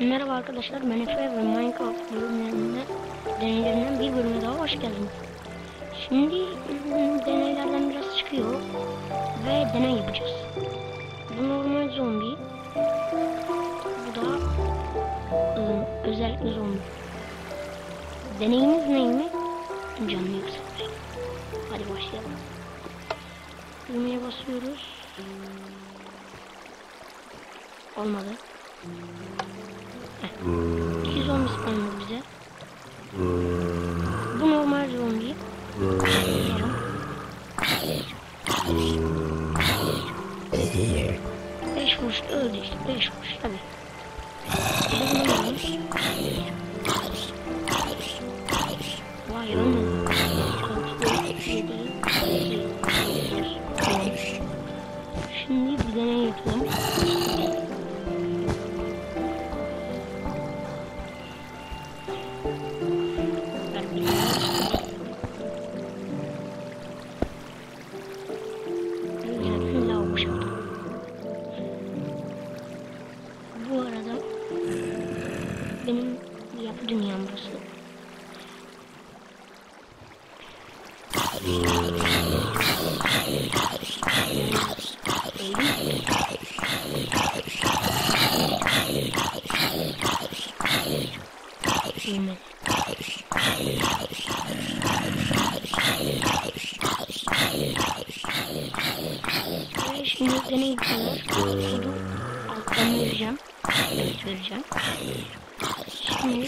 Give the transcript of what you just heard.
Merhaba arkadaşlar, ben Efe ve Minecraft bölümlerinde deneylerinden bir bölüme daha hoş geldiniz. Şimdi deneylerden biraz çıkıyor ve deney yapacağız. Bu normal zombi, bu da ım, özellikle zombi. Deneyimiz neymiş? Canlı yükseltmek. Hadi başlayalım. Düğmeye basıyoruz. Olmadı. İki zombi spawnladı bize. Bu normal zombi. Beş vuruş öldü işte. Beş vuruş tabi. Vay ölmedi. Şimdi bir deney yapalım. Benim yapı dünyam burası. Ve şimdi yapıyorlar. Kodu alttan vereceğim. Vereceğim. Şimdi